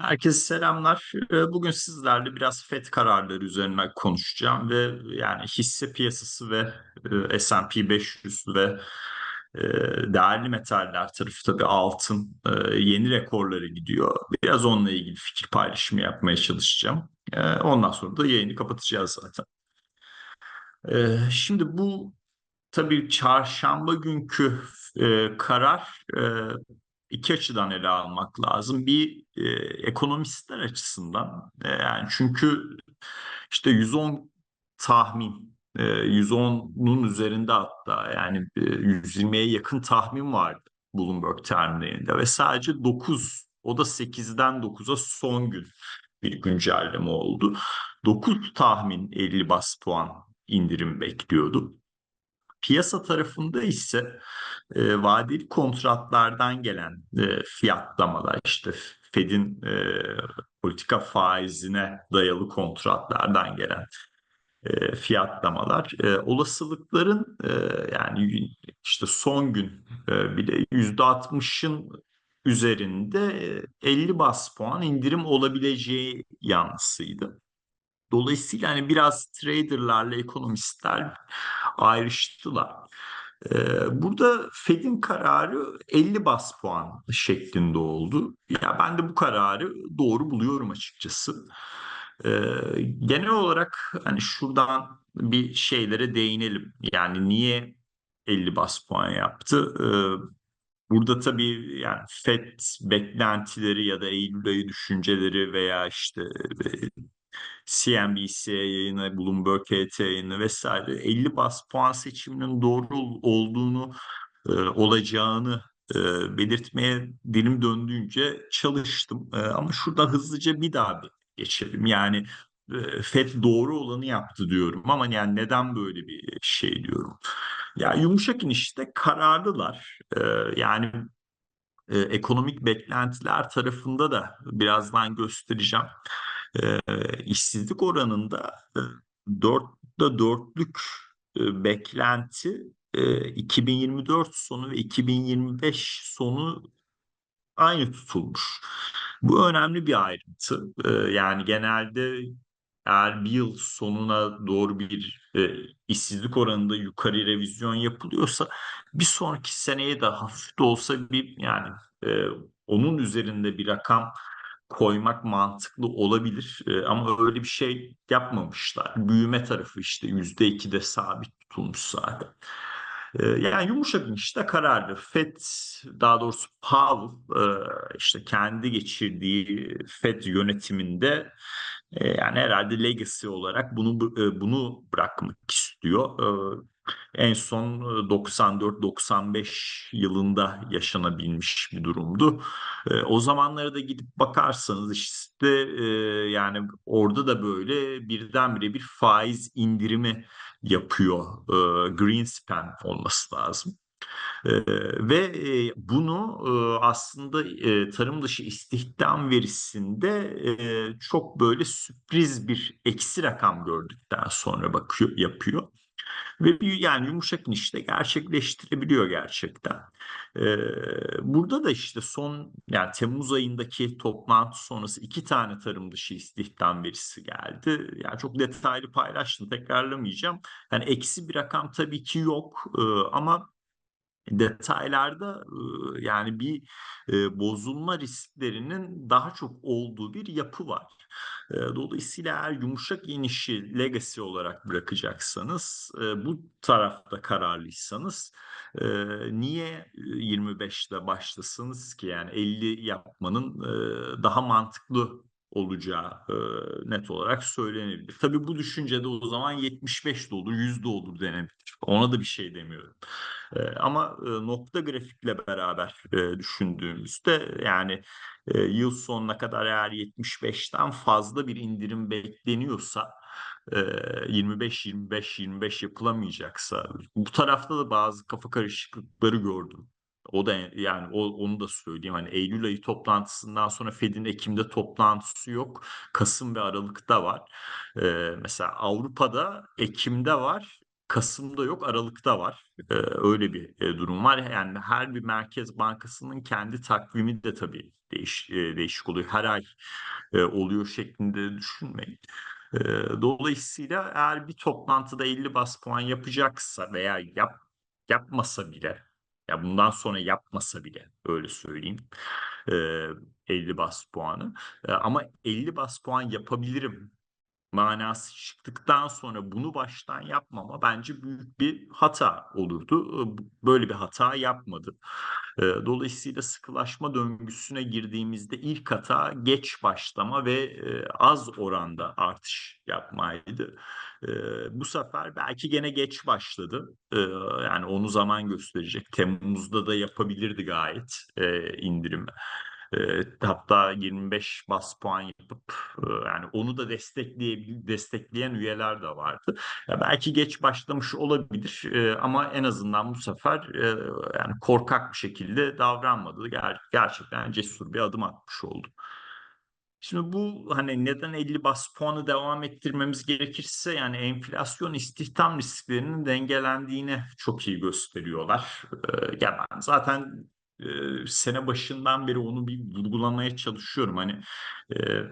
Herkese selamlar. Eee, bugün sizlerle biraz FED kararları üzerine konuşacağım ve yani hisse piyasası ve eee, S&P 500 ve eee, değerli metaller tarafı tabii altın eee, yeni rekorlara gidiyor. Biraz onunla ilgili fikir paylaşımı yapmaya çalışacağım. Ondan sonra da yayını kapatacağız zaten. Şimdi bu tabii çarşamba günkü karar iki açıdan ele almak lazım. Bir e, ekonomistler açısından e, yani çünkü işte 110 tahmin e, 110'un üzerinde hatta yani e, 120'ye yakın tahmin vardı Bloomberg terminalinde ve sadece 9 o da 8'den 9'a son gün bir güncelleme oldu. 9 tahmin 50 bas puan indirim bekliyordu. Piyasa tarafında ise e, vadeli kontratlardan gelen e, fiyatlamalar işte Fed'in e, politika faizine dayalı kontratlardan gelen e, fiyatlamalar e, olasılıkların e, yani işte son gün e, bile yüzde 60'ın üzerinde e, 50 bas puan indirim olabileceği yanlısıydı. Dolayısıyla hani biraz traderlarla ekonomistler ayrıştılar. Ee, burada Fed'in kararı 50 bas puan şeklinde oldu. Ya ben de bu kararı doğru buluyorum açıkçası. Ee, genel olarak hani şuradan bir şeylere değinelim. Yani niye 50 bas puan yaptı? Ee, burada tabii yani Fed beklentileri ya da Eylül ayı düşünceleri veya işte CNBC yayını, Bloomberg HT yayını vesaire 50 bas puan seçiminin doğru olduğunu e, olacağını e, belirtmeye dilim döndüğünce çalıştım. E, ama şurada hızlıca bir daha bir geçelim. Yani e, FED doğru olanı yaptı diyorum ama yani neden böyle bir şey diyorum. Ya yumuşak inişte kararlılar. E, yani e, ekonomik beklentiler tarafında da birazdan göstereceğim e, işsizlik oranında e, 4'te 4'lük e, beklenti e, 2024 sonu ve 2025 sonu aynı tutulmuş. Bu önemli bir ayrıntı. E, yani genelde eğer bir yıl sonuna doğru bir e, işsizlik oranında yukarı revizyon yapılıyorsa bir sonraki seneye de hafif de olsa bir yani e, onun üzerinde bir rakam koymak mantıklı olabilir e, ama öyle bir şey yapmamışlar. Büyüme tarafı işte yüzde ikide sabit tutulmuş zaten. E, yani yumuşak işte kararlı. FED daha doğrusu Powell e, işte kendi geçirdiği FED yönetiminde e, yani herhalde legacy olarak bunu e, bunu bırakmak istiyor. En son 94-95 yılında yaşanabilmiş bir durumdu. O zamanlara da gidip bakarsanız işte yani orada da böyle birdenbire bir faiz indirimi yapıyor. Greenspan olması lazım. Ee, ve e, bunu e, aslında e, tarım dışı istihdam verisinde e, çok böyle sürpriz bir eksi rakam gördükten sonra bakıyor yapıyor. Ve bir yani yumuşak inişte gerçekleştirebiliyor gerçekten. Ee, burada da işte son yani Temmuz ayındaki toplantı sonrası iki tane tarım dışı istihdam verisi geldi. Yani çok detaylı paylaştım tekrarlamayacağım. Yani eksi bir rakam tabii ki yok ee, ama detaylarda yani bir bozulma risklerinin daha çok olduğu bir yapı var. Dolayısıyla eğer yumuşak inişi legacy olarak bırakacaksanız bu tarafta kararlıysanız niye 25'te başlasınız ki? Yani 50 yapmanın daha mantıklı olacağı e, net olarak söylenebilir. Tabii bu düşüncede o zaman 75 de olur, 100 de olur denebilir. Ona da bir şey demiyorum. E, ama e, nokta grafikle beraber e, düşündüğümüzde yani e, yıl sonuna kadar eğer 75'ten fazla bir indirim bekleniyorsa 25 25 25 yapılamayacaksa bu tarafta da bazı kafa karışıklıkları gördüm. O da yani o, onu da söyleyeyim. Hani Eylül ayı toplantısından sonra Fed'in Ekim'de toplantısı yok. Kasım ve Aralık'ta var. Ee, mesela Avrupa'da Ekim'de var. kasımda yok, aralıkta var. Eee, öyle bir, eee, durum var. Yani her bir merkez bankasının kendi takvimi de tabii değiş eee, değişik oluyor. Her ay, eee, oluyor şeklinde düşünmeyin. Eee, dolayısıyla eğer bir toplantıda 50 bas puan yapacaksa veya yap yapmasa bile, ya bundan sonra yapmasa bile öyle söyleyeyim, eee, 50 bas puanı, eee, ama 50 bas puan yapabilirim manası çıktıktan sonra bunu baştan yapmama bence büyük bir hata olurdu. Böyle bir hata yapmadı. Dolayısıyla sıkılaşma döngüsüne girdiğimizde ilk hata geç başlama ve, az oranda artış yapmaydı. Bu sefer belki gene geç başladı. Eee, yani onu zaman gösterecek. Temmuz'da da yapabilirdi gayet, eee, indirimi. Hatta 25 bas puan yapıp, yani onu da destekleyebil destekleyen üyeler de vardı. Ya, belki geç başlamış olabilir, ama en azından bu sefer, yani korkak bir şekilde davranmadı. Ger gerçekten cesur bir adım atmış oldu. Şimdi bu, hani, neden 50 bas puanı devam ettirmemiz gerekirse, yani enflasyon istihdam risklerinin dengelendiğini çok iyi gösteriyorlar. Eee, ya, ben zaten, eee, sene başından beri onu bir vurgulamaya çalışıyorum. Hani, eee,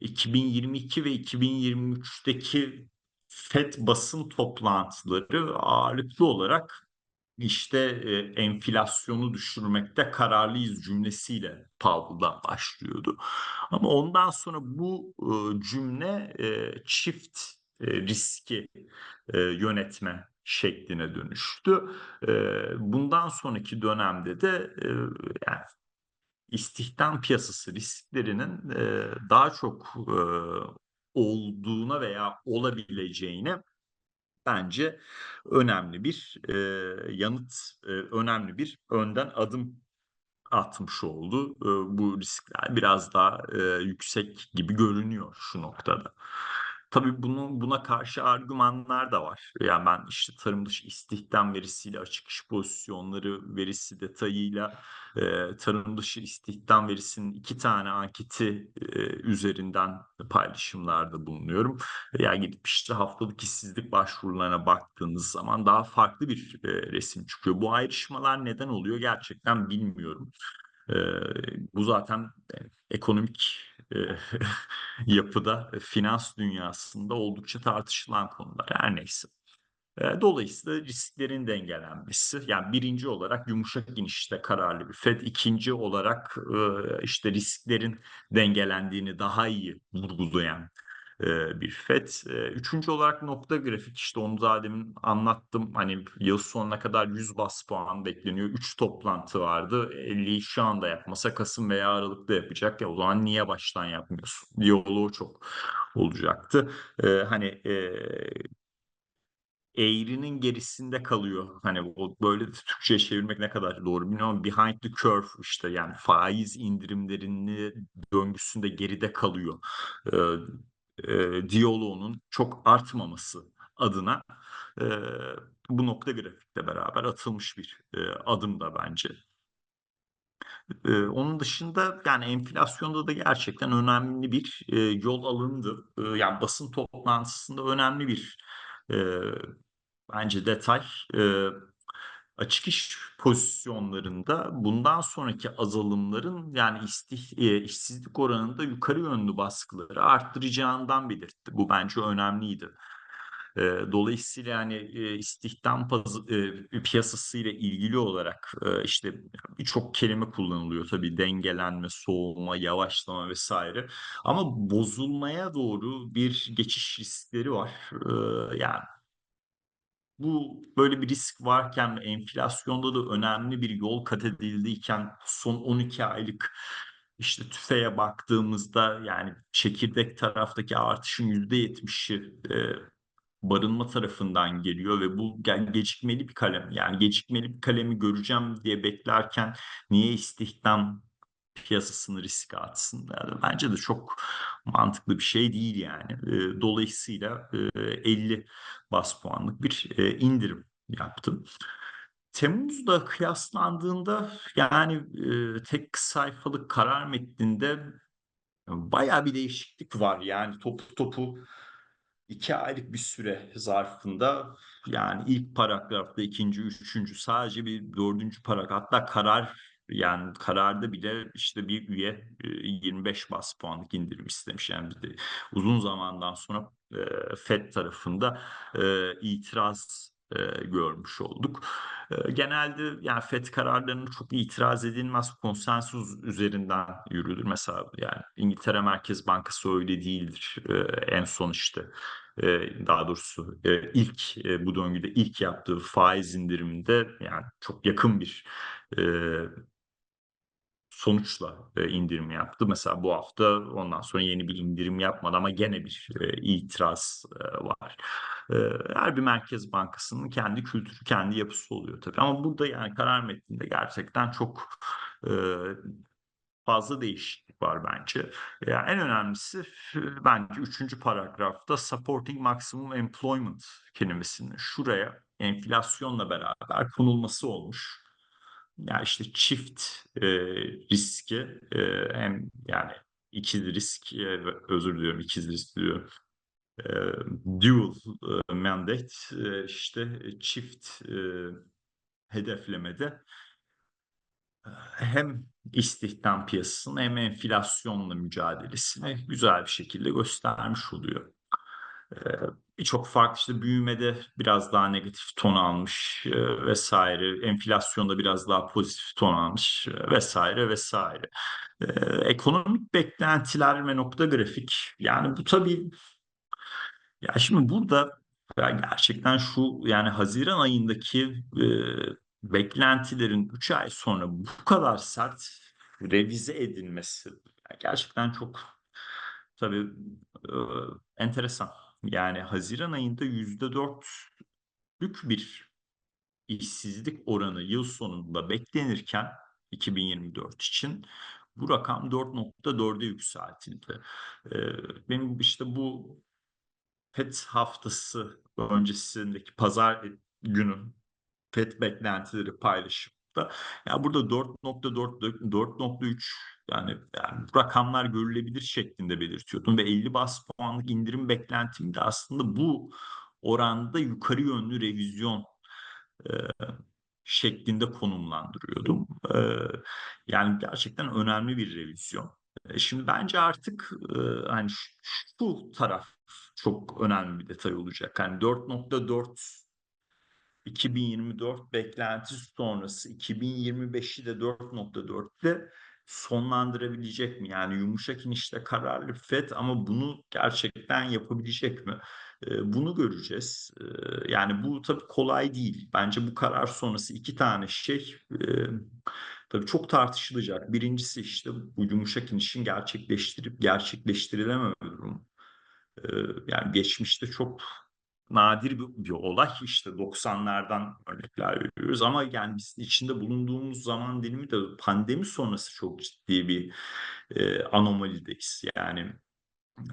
2022 ve 2023'teki FED basın toplantıları ağırlıklı olarak işte, eee, enflasyonu düşürmekte kararlıyız cümlesiyle Powell'dan başlıyordu. Ama ondan sonra bu, ııı, cümle, eee, çift, eee, riski, eee, yönetme şekline dönüştü. Eee, bundan sonraki dönemde de, eee, yani istihdam piyasası risklerinin, eee, daha çok, eee, olduğuna veya olabileceğine bence önemli bir, eee, yanıt, eee, önemli bir önden adım atmış oldu. Eee, bu riskler biraz daha, eee, yüksek gibi görünüyor şu noktada. Tabii bunun buna karşı argümanlar da var. Yani ben, işte, tarım dışı istihdam verisiyle açık iş pozisyonları verisi detayıyla, eee, tarım dışı istihdam verisinin 2 tane anketi, eee, üzerinden paylaşımlarda bulunuyorum. Ya, gidip, işte, haftalık işsizlik başvurularına baktığınız zaman daha farklı bir, eee, resim çıkıyor. Bu ayrışmalar neden oluyor gerçekten bilmiyorum. Eee, bu zaten, eee, ekonomik, yapıda, eee, finans dünyasında oldukça tartışılan konular. Her neyse. Eee, dolayısıyla risklerin dengelenmesi, yani 1'inci olarak yumuşak inişte kararlı bir FED, 2'nci olarak, ııı, işte, risklerin dengelendiğini daha iyi vurgulayan, bir FED. Eee, 3'üncü olarak nokta grafik, işte, onu daha demin anlattım. Hani, yıl sonuna kadar 100 bas puan bekleniyor. 3 toplantı vardı. 50'yi şu anda yapmasa kasım veya aralıkta yapacak. Ya, o zaman niye baştan yapmıyorsun? Diyaloğu çok olacaktı. Hani, eğrinin gerisinde kalıyor. Hani, o böyle Türkçe'ye çevirmek ne kadar doğru bilmiyorum ama behind the curve, işte, yani faiz indirimlerini döngüsünde geride kalıyor. Eee, eee, diyaloğunun çok artmaması adına, eee, bu nokta grafikle beraber atılmış bir, eee, adım da bence. Eee, onun dışında, yani, enflasyonda da gerçekten önemli bir, eee, yol alındı. Iıı, yani, basın toplantısında önemli bir, eee, bence detay, eee, açık iş pozisyonlarında bundan sonraki azalımların, yani, istih eee, işsizlik oranında yukarı yönlü baskıları arttıracağından belirtti. Bu bence önemliydi. Eee, dolayısıyla, yani, eee, istihdam pazı eee, piyasasıyla ilgili olarak, işte, birçok kelime kullanılıyor tabii. Dengelenme, soğuma, yavaşlama vs. ama bozulmaya doğru bir geçiş riskleri var. Yani bu böyle bir risk varken ve enflasyonda da önemli bir yol kat edildiyken son 12 aylık, işte, TÜFE'ye baktığımızda, yani, çekirdek taraftaki artışın %70'i, eee, barınma tarafından geliyor ve bu ge gecikmeli bir kalem. Yani, gecikmeli bir kalemi göreceğim diye beklerken niye istihdam piyasasını riske atsın? Yani, bence de çok mantıklı bir şey değil, yani. Dolayısıyla, eee, 50 bas puanlık bir, indirim yaptı. Temmuz'la kıyaslandığında, yani, tek sayfalık karar metninde bayağı bir değişiklik var. Yani, topu topu 2 aylık bir süre zarfında, yani ilk paragrafta 2'nci, 3'üncü sadece bir 4'üncü paragraf hatta karar, yani kararda bile işte bir üye, eee, 25 baz puanlık indirim istemiş. Yani bir de uzun zamandan sonra, FED tarafında, itiraz, görmüş olduk. Genelde yani FED kararlarına çok itiraz edilmez, konsensus üzerinden yürürür. Mesela yani İngiltere Merkez Bankası öyle değildir. En son işte, daha doğrusu, ilk, bu döngüde ilk yaptığı faiz indiriminde yani çok yakın bir, sonuçla, eee, indirim yaptı. Mesela bu hafta ondan sonra yeni bir indirim yapmadı ama gene bir, eee, itiraz, eee, var. Eee, her bir merkez bankasının kendi kültürü, kendi yapısı oluyor tabii ama burada yani karar metninde gerçekten çok, eee, fazla değişiklik var bence. Ya, en önemlisi, eee, bence 3'üncü paragrafta supporting maximum employment kelimesinin şuraya enflasyonla beraber konulması olmuş. Ya, işte çift, eee, riski, eee, hem yani ikili risk, eee, özür diliyorum, ikiz risk diyorum. Eee, dual, eee, mandate, eee, işte çift, eee, hedeflemede hem istihdam piyasasını hem enflasyonla mücadelesini güzel bir şekilde göstermiş oluyor. Eee, birçok farklı işte büyümede biraz daha negatif ton almış, eee, vs. enflasyonda biraz daha pozitif ton almış, eee, vs. vs. Eee, ekonomik beklentiler ve nokta grafik, yani bu tabii ya, şimdi burada ya gerçekten şu yani haziran ayındaki, eee, beklentilerin 3 ay sonra bu kadar sert revize edilmesi gerçekten çok tabii, ııı, enteresan. Yani haziran ayında %4'lük bir işsizlik oranı yıl sonunda beklenirken 2024 için bu rakam 4.4'e yükseltildi. Eee, benim işte bu FED haftası öncesindeki pazar, günü FED beklentileri paylaşımda ya burada 4.4'lük 4.3 yani yani rakamlar görülebilir şeklinde belirtiyordum ve 50 baz puanlık indirim beklentimde de aslında bu oranda yukarı yönlü revizyon, eee, şeklinde konumlandırıyordum. Eee, yani gerçekten önemli bir revizyon. Eee, şimdi bence artık, eee, hani ş şu taraf çok önemli bir detay olacak. Hani 4.4 2024 beklentisi sonrası 2025'i de 4.4'te sonlandırabilecek mi? Yani yumuşak inişte kararlı FED ama bunu gerçekten yapabilecek mi? Bunu göreceğiz. Yani bu tabii kolay değil. Bence bu karar sonrası 2 tane şey, tabii çok tartışılacak. 1'incisi işte bu yumuşak inişin gerçekleştirip gerçekleştirilememe durumu. Yani geçmişte çok nadir bir bir olay. İşte 90'lardan örnekler veriyoruz ama yani biz içinde bulunduğumuz zaman dilimi de pandemi sonrası çok ciddi bir, eee, anomalideyiz. Yani,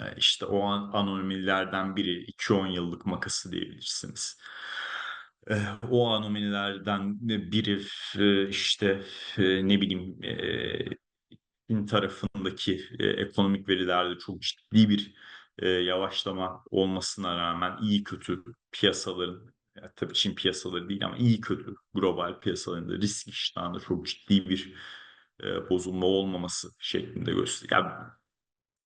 eee, işte o an anomalilerden biri 2-10 yıllık makası diyebilirsiniz. Eee, o anomalilerden de biri, eee, işte, eee, ne bileyim, Çin tarafındaki, eee, ekonomik verilerde çok ciddi bir, eee, yavaşlama olmasına rağmen iyi kötü piyasaların, ya tabii Çin piyasaları değil ama iyi kötü global piyasalarında risk iştahında çok ciddi bir, eee, bozulma olmaması şeklinde göster ya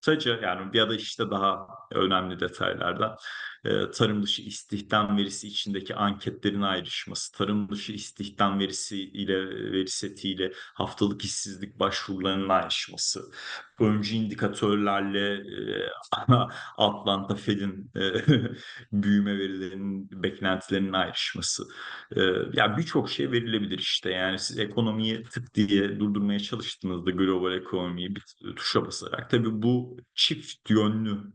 Kısaca yani ya da işte daha önemli detaylardan, eee, tarım dışı istihdam verisi içindeki anketlerin ayrışması, tarım dışı istihdam verisiyle, veri setiyle haftalık işsizlik başvurularının ayrışması, öncü indikatörlerle, eee, Atlanta Fed'in, büyüme verilerinin beklentilerinin ayrışması. Ya birçok şey verilebilir işte yani siz ekonomiyi tık diye durdurmaya çalıştığınızda global ekonomiyi bir tuşa basarak tabii bu çift yönlü,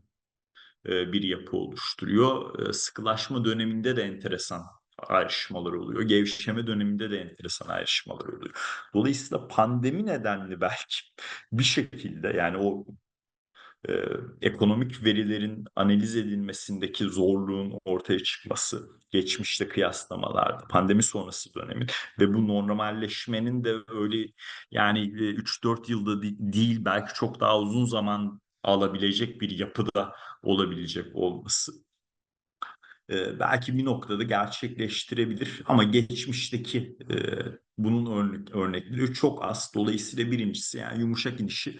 bir yapı oluşturuyor. Eee, sıkılaşma döneminde de enteresan ayrışmalar oluyor. Gevşeme döneminde de enteresan ayrışmalar oluyor. Dolayısıyla pandemi nedenli belki bir şekilde yani o, eee, ekonomik verilerin analiz edilmesindeki zorluğun ortaya çıkması, geçmişte kıyaslamalarda, pandemi sonrası dönemin ve bu normalleşmenin de öyle yani, eee, 3-4 yılda de değil belki çok daha uzun zaman alabilecek bir yapıda olabilecek olması. e, belki bir noktada gerçekleştirebilir ama geçmişteki e, bunun örnek, örnekleri çok az. Dolayısıyla birincisi yani yumuşak inişi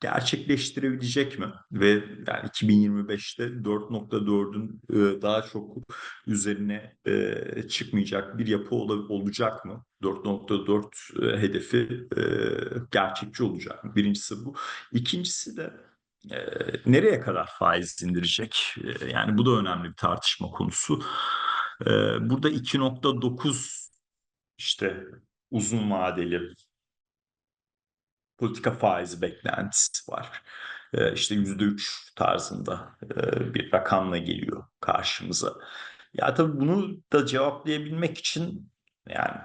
gerçekleştirebilecek mi? Ve yani 2025'te 4.4'ün e, daha çok üzerine e, çıkmayacak bir yapı ol, olacak mı? 4.4 e, hedefi e, gerçekçi olacak mı? Birincisi bu. İkincisi de nereye kadar faiz indirecek? Yani bu da önemli bir tartışma konusu. Burada 2.9 işte uzun vadeli politika faizi beklentisi var. E, işte yüzde üç tarzında bir rakamla geliyor karşımıza. Ya tabii bunu da cevaplayabilmek için yani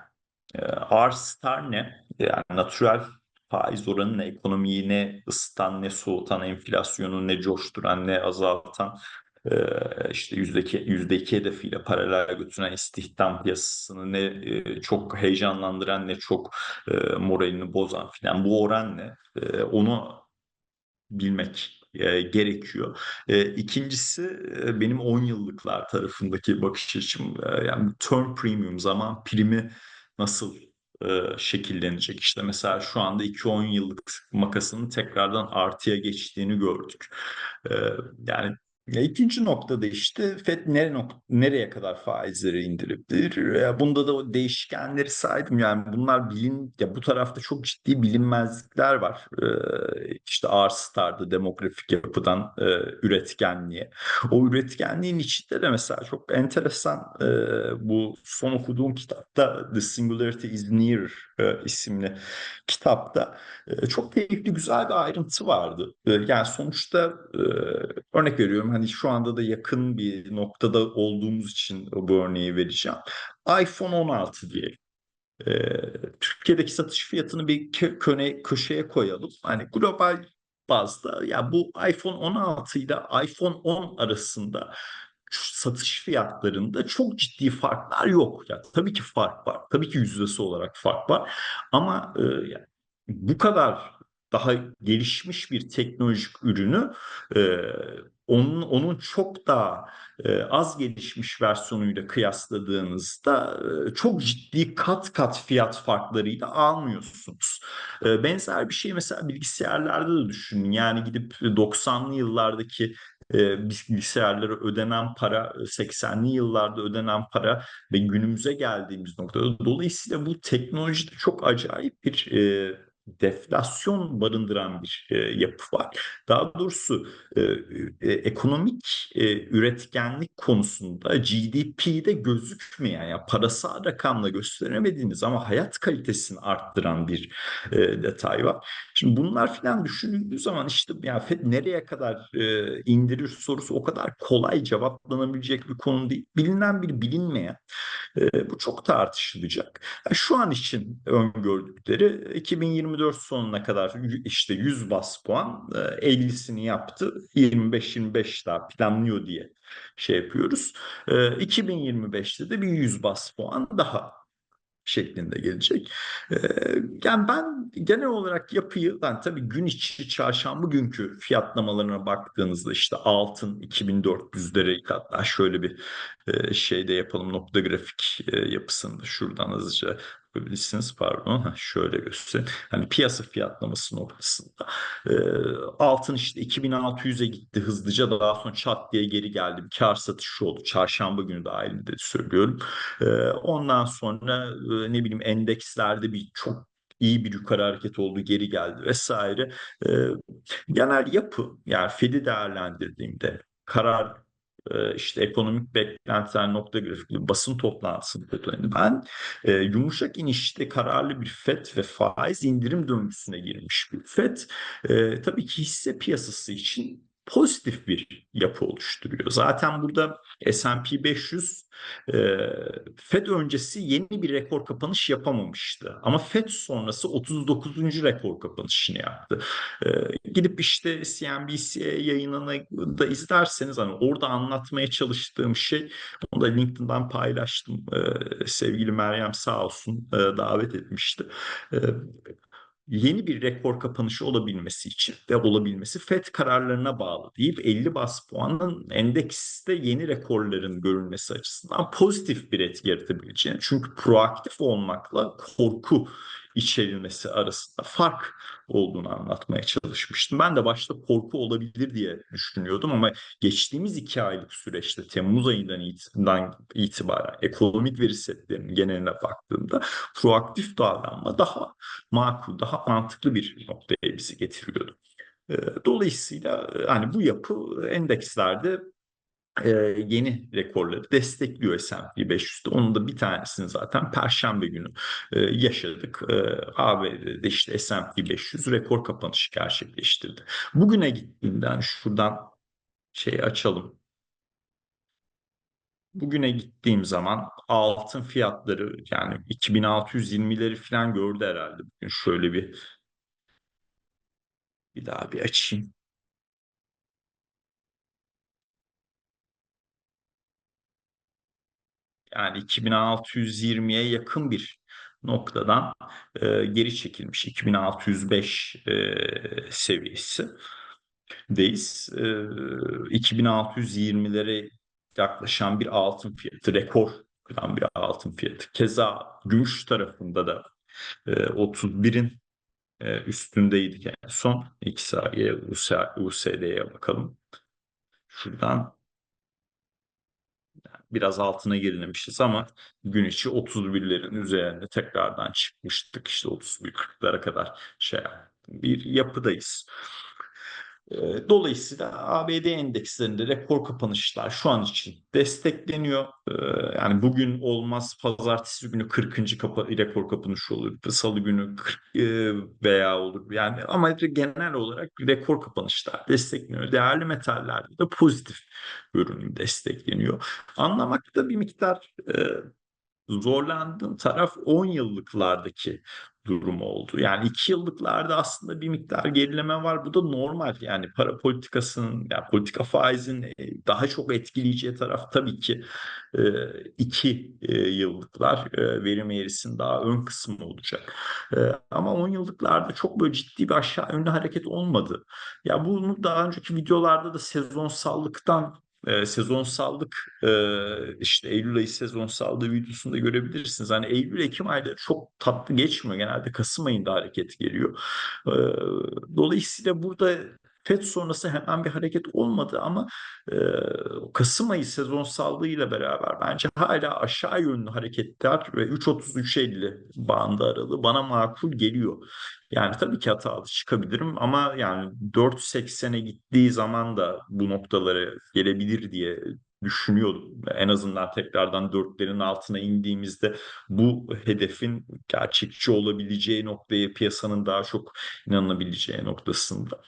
R ne? Yani natural faiz oranı ne ekonomiyi ne ısıtan ne soğutan enflasyonu ne coşturan ne azaltan işte yüzdeki yüzde iki hedefiyle paralel götüren istihdam piyasasını ne çok heyecanlandıran ne çok moralini bozan filan bu oran ne onu bilmek gerekiyor. İkincisi benim 10 yıllıklar tarafındaki bakış açım yani term premium zaman primi nasıl e, şekillenecek. İşte mesela şu anda 2-10 yıllık makasının tekrardan artıya geçtiğini gördük. E, yani ya ikinci noktada işte FED nere nok nereye kadar faizleri indirebilir? Bunda da değişkenleri saydım. Yani bunlar bilin ya bu tarafta çok ciddi bilinmezlikler var. Ee, işte R-Star'da demografik yapıdan e, üretkenliğe. O üretkenliğin içinde de mesela çok enteresan e, bu son okuduğum kitapta The Singularity is Near e, isimli kitapta e, çok keyifli güzel bir ayrıntı vardı. E, yani sonuçta e, örnek veriyorum hani şu anda da yakın bir noktada olduğumuz için bu örneği vereceğim. iPhone 16 diyelim. Ee, Türkiye'deki satış fiyatını bir köne, köşeye koyalım. Hani global bazda ya bu iPhone 16 ile iPhone 10 arasında satış fiyatlarında çok ciddi farklar yok. Ya tabii ki fark var. Tabii ki yüzdesi olarak fark var. Ama e, yani bu kadar daha gelişmiş bir teknolojik ürünü e, onun onun çok daha e, az gelişmiş versiyonuyla kıyasladığınızda e, çok ciddi kat kat fiyat farklarıyla almıyorsunuz. E, benzer bir şey mesela bilgisayarlarda da düşünün. Yani gidip 90'lı yıllardaki e, bilgisayarlara ödenen para 80'li yıllarda ödenen para ve günümüze geldiğimiz noktada dolayısıyla bu teknolojide çok acayip bir e, deflasyon barındıran bir e, yapı var. Daha doğrusu e, e, ekonomik e, üretkenlik konusunda GDP'de gözükmeyen, yani parasal rakamla gösteremediğiniz ama hayat kalitesini arttıran bir e, detay var. Şimdi bunlar filan düşünüldüğü zaman işte yani FED nereye kadar e, indirir sorusu o kadar kolay cevaplanabilecek bir konu değil. Bilinen bir bilinmeyen. E, bu çok tartışılacak. Yani şu an için öngördükleri 2024 sonuna kadar işte 100 bas puan 50'sini e, yaptı. 25-25 daha planlıyor diye şey yapıyoruz. 2025'te e, de bir 100 bas puan daha şeklinde gelecek. Ee, yani ben genel olarak yapıyı ben tabii gün içi çarşamba günkü fiyatlamalarına baktığınızda işte altın 2400'lere hatta şöyle bir e, şeyde yapalım nokta grafik e, yapısında şuradan hızlıca yapabilirsiniz pardon ha, şöyle göstereyim. Hani piyasa fiyatlaması noktasında e, altın işte 2600'e gitti hızlıca daha sonra çat diye geri geldi bir kar satışı oldu çarşamba günü dahilinde söylüyorum. E, ondan sonra e, ne bileyim endekslerde bir çok iyi bir yukarı hareket oldu, geri geldi vesaire. E, genel yapı yani Fed'i değerlendirdiğimde karar işte ekonomik beklentiler nokta grafikli basın toplantısında ben e, yumuşak inişte kararlı bir FED ve faiz indirim döngüsüne girmiş bir FED e, tabii ki hisse piyasası için pozitif bir yapı oluşturuyor. Zaten burada S&P 500 e, FED öncesi yeni bir rekor kapanış yapamamıştı. Ama FED sonrası 39. rekor kapanışını yaptı. E, gidip işte CNBC yayınını da izlerseniz hani orada anlatmaya çalıştığım şey onu da LinkedIn'dan paylaştım. E, sevgili Meryem sağ olsun e, davet etmişti. E, yeni bir rekor kapanışı olabilmesi için ve olabilmesi FED kararlarına bağlı deyip 50 bas puanın endekste yeni rekorların görülmesi açısından pozitif bir etki yaratabileceğini. Çünkü proaktif olmakla korku içerilmesi arasında fark olduğunu anlatmaya çalışmıştım. Ben de başta korku olabilir diye düşünüyordum ama geçtiğimiz iki aylık süreçte Temmuz ayından itibaren ekonomik veri setlerinin geneline baktığımda proaktif davranma daha makul, daha mantıklı bir noktaya bizi getiriyordu. Dolayısıyla hani bu yapı endekslerde e, yeni rekorları destekliyor S&P 500'de. Onun da bir tanesini zaten Perşembe günü e, yaşadık. E, ABD'de işte S&P 500 rekor kapanışı gerçekleştirdi. Bugüne gittiğimden şuradan şey açalım. Bugüne gittiğim zaman altın fiyatları yani 2620'leri falan gördü herhalde. Bugün şöyle bir bir daha bir açayım. Yani 2620'ye yakın bir noktadan e, geri çekilmiş 2605 e, seviyesi deyiz. E, 2620'lere yaklaşan bir altın fiyatı, rekor kıran bir altın fiyatı. Keza gümüş tarafında da e, 31'in e, üstündeydik en son. XA'ya, USD'ye bakalım. Şuradan biraz altına gerilemişiz ama gün içi 31'lerin üzerinde tekrardan çıkmıştık. İşte 31-40'lara kadar şey bir yapıdayız. Dolayısıyla ABD endekslerinde rekor kapanışlar şu an için destekleniyor. Yani bugün olmaz pazartesi günü 40. Kapa rekor kapanışı olur. Salı günü 40 veya olur. Yani ama genel olarak rekor kapanışlar destekleniyor. Değerli metallerde de pozitif görünüm destekleniyor. Anlamakta bir miktar zorlandığım taraf 10 yıllıklardaki durum oldu. Yani iki yıllıklarda aslında bir miktar gerileme var. Bu da normal. Yani para politikasının, yani politika faizin e, daha çok etkileyeceği taraf tabii ki e, iki e, yıllıklar verim eğrisinin daha ön kısmı olacak. Ama 10 yıllıklarda çok böyle ciddi bir aşağı yönlü hareket olmadı. Ya bunu daha önceki videolarda da sezonsallıktan e, sezonsallık e, işte Eylül ayı sezonsallığı videosunda görebilirsiniz. Hani Eylül-Ekim ayları çok tatlı geçmiyor. Genelde Kasım ayında hareket geliyor. E, dolayısıyla burada FED sonrası hemen bir hareket olmadı ama e, Kasım ayı sezonsallığıyla beraber bence hala aşağı yönlü hareketler ve 3.30-3.50 bandı aralığı bana makul geliyor. Yani tabii ki hatalı çıkabilirim ama yani 4.80'e gittiği zaman da bu noktalara gelebilir diye düşünüyordum. En azından tekrardan dörtlerin altına indiğimizde bu hedefin gerçekçi olabileceği noktaya piyasanın daha çok inanabileceği noktasında.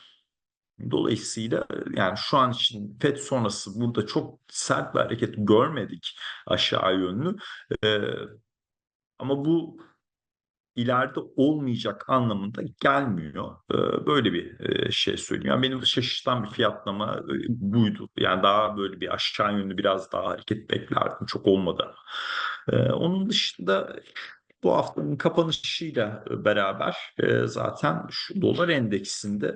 Dolayısıyla yani şu an için FED sonrası burada çok sert bir hareket görmedik aşağı yönlü. Ee, ama bu ileride olmayacak anlamında gelmiyor. Ee, böyle bir e, şey söyleyeyim. Yani benim şaşırtan bir fiyatlama e, buydu. Yani daha böyle bir aşağı yönlü biraz daha hareket beklerdim. Çok olmadı. Ee, onun dışında bu haftanın kapanışıyla beraber e, zaten şu dolar endeksinde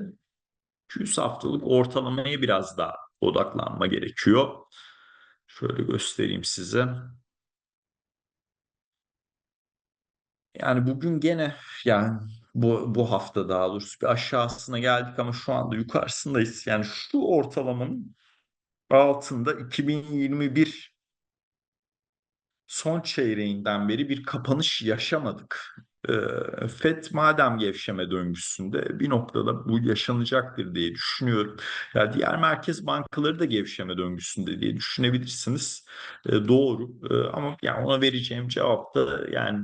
200 haftalık ortalamaya biraz daha odaklanma gerekiyor. Şöyle göstereyim size. Yani bugün gene yani bu, bu hafta daha doğrusu bir aşağısına geldik ama şu anda yukarısındayız. Yani şu ortalamanın altında 2021 son çeyreğinden beri bir kapanış yaşamadık. FED madem gevşeme döngüsünde bir noktada bu yaşanacaktır diye düşünüyorum. Ya yani diğer merkez bankaları da gevşeme döngüsünde diye düşünebilirsiniz. Doğru. Ama yani ona vereceğim cevap da yani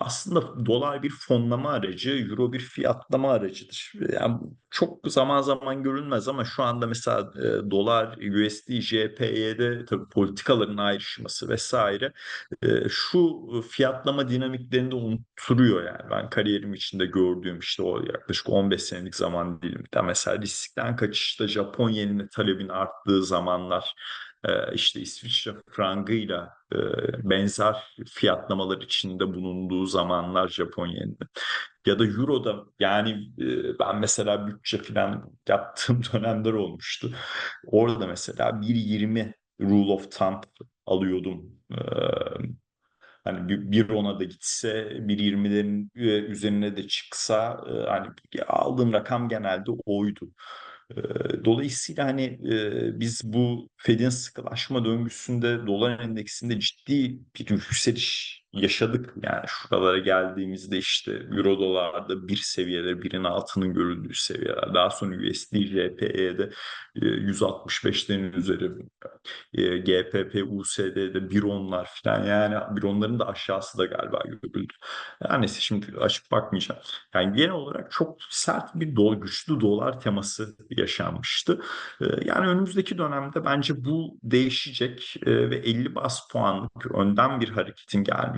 aslında dolar bir fonlama aracı, euro bir fiyatlama aracıdır. Yani çok zaman zaman görünmez ama şu anda mesela e, dolar, USD, JPY'de tabii politikaların ayrışması vesaire e, şu fiyatlama dinamiklerini de unutturuyor yani. Ben kariyerim içinde gördüğüm işte o yaklaşık 15 senelik zaman diliminde mesela riskten kaçışta Japon yenine talebin arttığı zamanlar işte İsviçre frangıyla eee, benzer fiyatlamalar içinde bulunduğu zamanlar Japon yeninin ya da Euro'da yani eee, ben mesela bütçe falan yaptığım dönemler olmuştu. Orada mesela 1.20 rule of thumb alıyordum. Eee, hani bir 1.10'a da gitse 1.20'lerin eee, üzerine de çıksa hani aldığım rakam genelde oydu. Dolayısıyla hani biz bu Fed'in sıkılaşma döngüsünde dolar endeksinde ciddi bir yükseliş yaşadık. Yani şuralara geldiğimizde işte euro dolarda bir seviyeleri birin altının görüldüğü seviyeler. Daha sonra USD JPY'de eee, 165'lerin üzeri eee, GPP USD'de 1.10'lar falan yani 1.10'ların da aşağısı da galiba görüldü. Her neyse şimdi açıp bakmayacağım. Yani genel olarak çok sert bir do güçlü dolar teması yaşanmıştı. Eee, yani önümüzdeki dönemde bence bu değişecek ve 50 bas puanlık önden bir hareketin gelmesi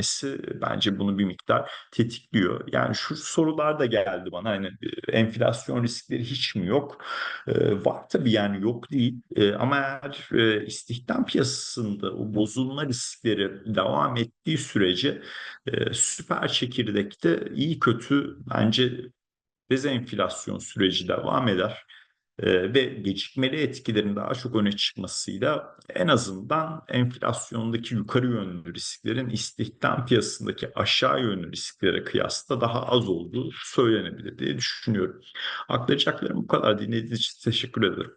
bence bunu bir miktar tetikliyor. Yani şu sorular da geldi bana hani enflasyon riskleri hiç mi yok? Eee, var tabii yani yok değil Eee, ama eğer eee, istihdam piyasasında o bozulma riskleri devam ettiği sürece eee, süper çekirdekte iyi kötü bence dezenflasyon süreci devam eder. Eee, ve gecikmeli etkilerin daha çok öne çıkmasıyla en azından enflasyondaki yukarı yönlü risklerin istihdam piyasasındaki aşağı yönlü risklere kıyasla daha az olduğu söylenebilir diye düşünüyorum. Aktaracaklarım bu kadar. Dinlediğiniz için teşekkür ederim.